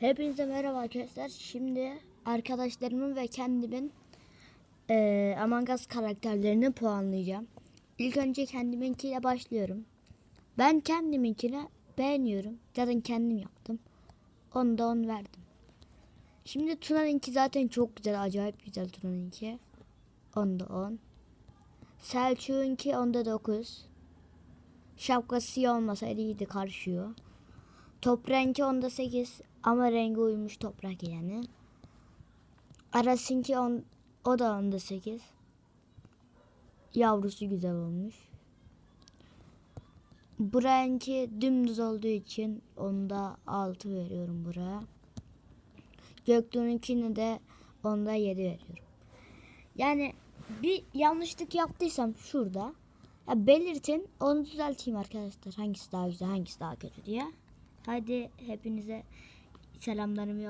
Hepinize merhaba arkadaşlar. Şimdi arkadaşlarımın ve kendimin eee Among Us karakterlerini puanlayacağım. İlk önce kendiminkiyle başlıyorum. Ben kendiminkine beğeniyorum. Zaten kendim yaptım. Onu da 10 verdim. Şimdi Tuna'nınki zaten çok güzel. Acayip güzel Tuna'nınki. Onda 10. Selçuk'unki onda 9. Şapkası olmasaydı iyiydi karışıyor. Top rengi onda 8 ama rengi uymuş toprak yani. Arasınki on, o da onda 8. Yavrusu güzel olmuş. Bu rengi dümdüz olduğu için onda 6 veriyorum buraya. Göktuğ'unkini de onda 7 veriyorum. Yani bir yanlışlık yaptıysam şurada ya belirtin onu düzelteyim arkadaşlar. Hangisi daha güzel hangisi daha kötü diye. Hadi hepinize selamlarımı yollayayım.